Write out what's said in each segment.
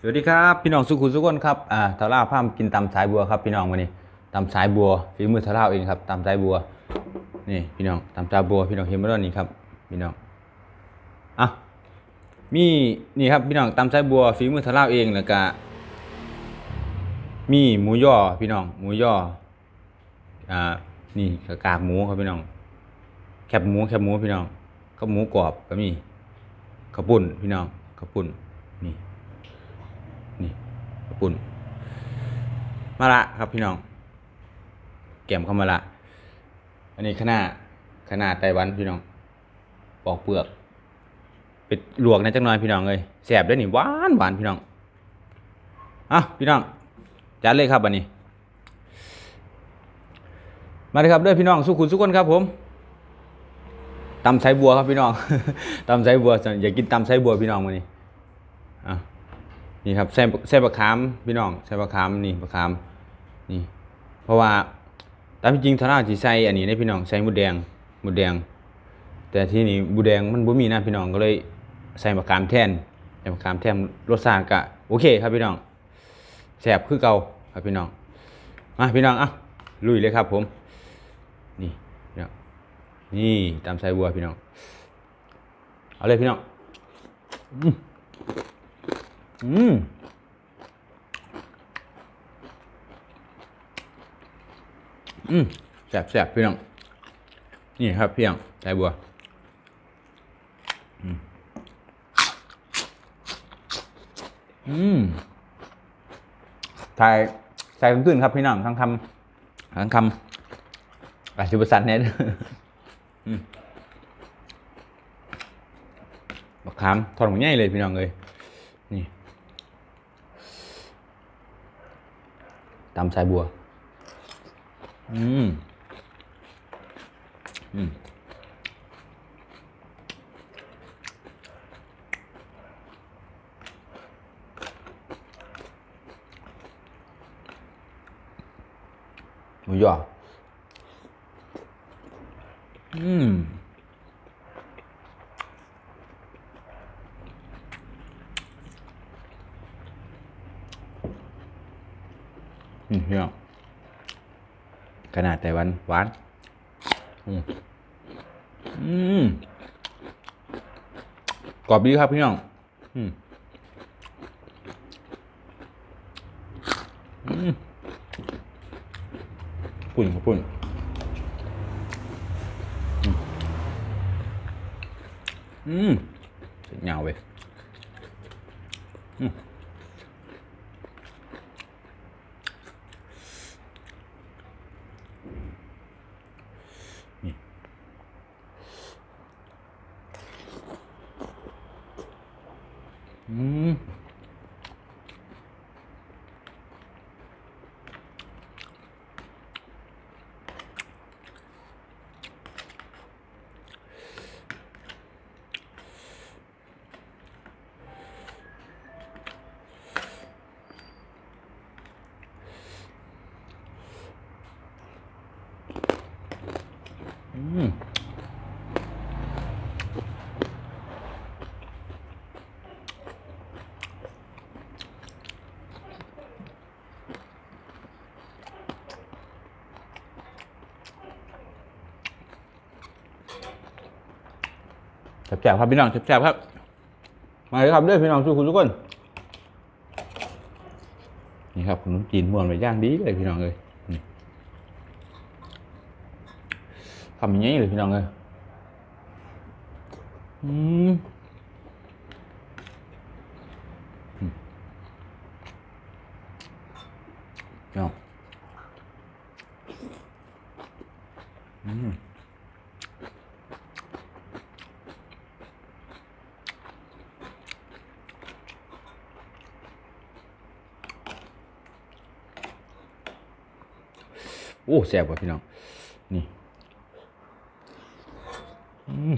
สวัสดีครับพี่น้องสุขุมสุขนครับอ่าทาร่าพามกินตำสายบัวครับพี่น้องวันนี้ตำสายบัวฝีมือทาร่าเองครับตำสายบัวนี่พี่น้องตำสายบัวพี่น้องเห็นไหมล่ะนี่ครับพี่น้องอะมีนี่ครับพี่น้องตำสายบัวฝีมือทาร่าเองแล้วก็มีหมูย่อพี่น้องหมูย่ออ่านี่กกากหมูครับพี่น้อง แคบหมูแคบหมูพี่น้องก็หมูกรอบก็มีข้าวปุ้นพี่น้องข้าวปุ่น ปุ่นมาละครับพี่น้องแก้มเข้ามาละอันนี้ขนาขนาไต้หวันพี่น้องปอกเปลือกไปลวกในจักหน่อยพี่น้องเลยแสบด้วยนี่หวานหวานพี่น้องอะพี่น้องจัดเลยครับอันนี้ มาเลยครับด้วยพี่น้องสุขุนสุขคนครับผมตำไซบัวครับพี่น้องตำไซบัวอยากกินตำไซบัวพี่น้องวันนี้ นี่ครับใส่ใส่บะขามพี่น้องใส่บะขามนี่บะขามนี่ เพราะว่าตามจริงทาราสิใส่อันนี้ได้พี่น้องใส่หมูแดงหมูแดง แต่ที่นี่หมูแดงมันบ่มีนะพี่น้องก็เลยใส่บะขามแทนใส่บะขามแทนรสชาติก็โอเคครับพี่น้องแซ่บคือเก่าครับพี่น้องมาพี่น้องอะลุยเลยครับ ผม นี่พี่น้องนี่ตามใส่บัวพี่น้องเอาเลยพี่น้อง อืมอืมแสบแสบพี่น้อง นี่ครับพี่น้องใส่บัวอืมอืมถ่ายใส่ขึ้นครับพี่น้องทั้งคำทั้งคำอาชิบสันเน็ตอืมบักขามทอดหมูใหญ่เลยพี่น้องเลยนี่ ตำสายบัวอื มอืมหมูยออืมอืมพี่น้องขนาดแต่วันหวาน อืมกรอบดีครับพี่น้อง อืมปุ่นครับปุ่นอืมเสร็จยาวไปอืม อืมอืม แซ่บครับพี่น้องแซ่บครับ มาเลยครับด้วยพี่น้องทุกคนทุกคน นี่ครับขนมจีนม้วนไปย่างดีเลยพี่น้องเลยทำอย่างนี้เลยพี่น้องเลยอืมอืมพี่น้องอืม โอ้แซ่บว่ะพี่น้อง นี่ อืม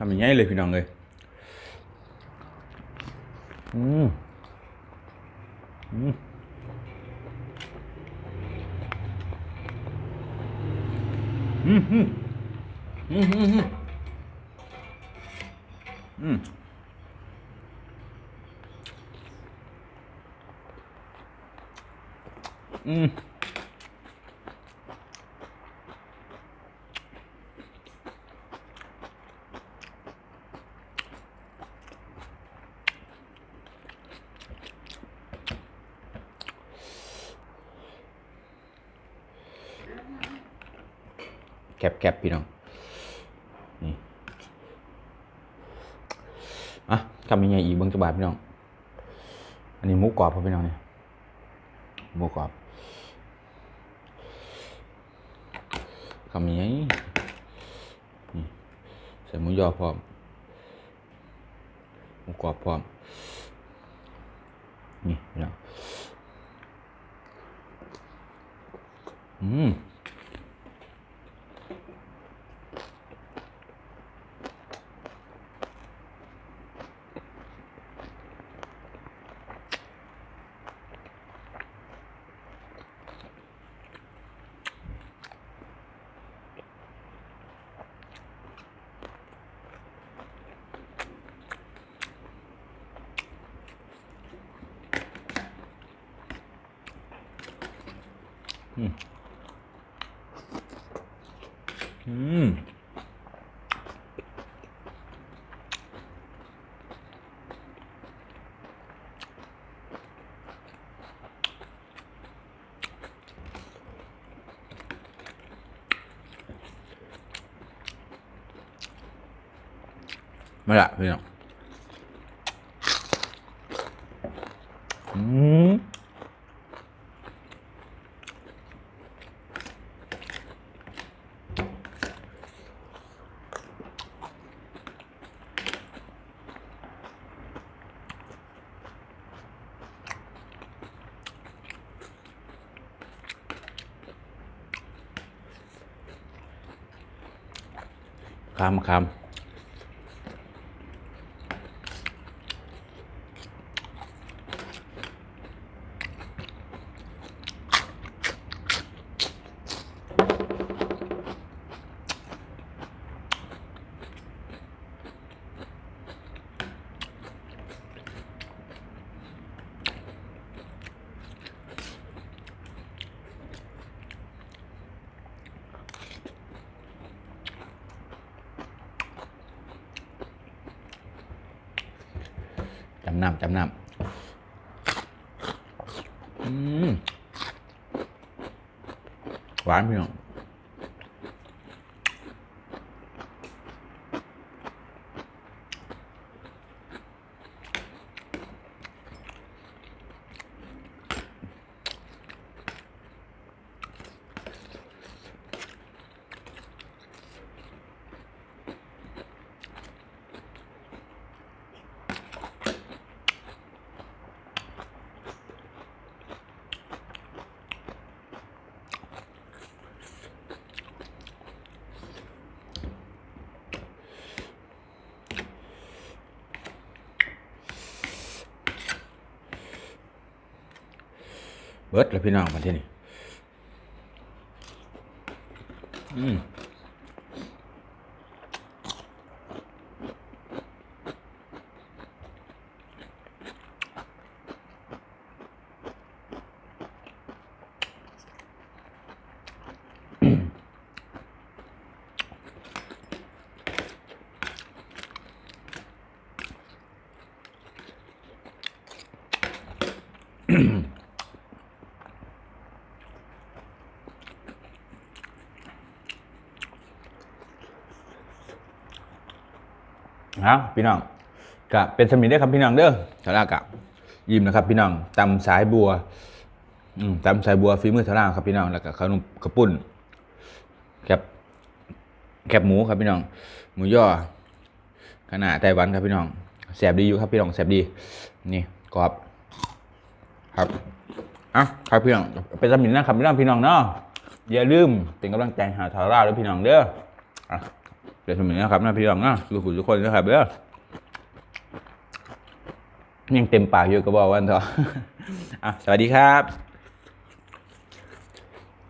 นี่ทำอย่างนี้เลยพี่น้องเลยอื แคบแคบพี่น้องนี่อะทำยังไงอีกเบิ้งจะบาทพี่น้อง อันนี้หมูกรอบครับพี่น้องเนี่ยหมูกรอบทำยังไงนี่ใส่หมูยอพร้อมหมูกรอบพร้อมนี่พี่น้องอืม Mm. Mm. Mày lại, phải? คำามำนำจำนำหวานพี่น้อง เบิดแล้วพี่น้องมาที่นี่อืม ฮะพี่น้องกะเป็นสมิธได้ครับพี่น้องเด้อสาระกะยิ้มนะครับ พี่น้องตำสายบัวอืตำสายบัวฝีมือสาระครับพี่น้องแล้วก็ขนมกระปุ่นแคบแคบหมูครับพี่น้อง หมูย่อขนาดไต้หวันครับพี่น้องแสบดีอยู่ครับพี่น้องแสบดี นี่กรอบครับอะครับพี่น้องเป็นสมิธนะครับพี่น้องพี่น้องเนาะอย่าลืมเป็นกำลังใจหาทาร่าด้วยพี่น้องเด้อ อะเดี๋ยวสมัยนะครับนะพี่น้องนะสุขุมทุกคนนะครับเด้อยังเต็มปากอยู่ก็บอกวันเถอะอะสวัสดีครับ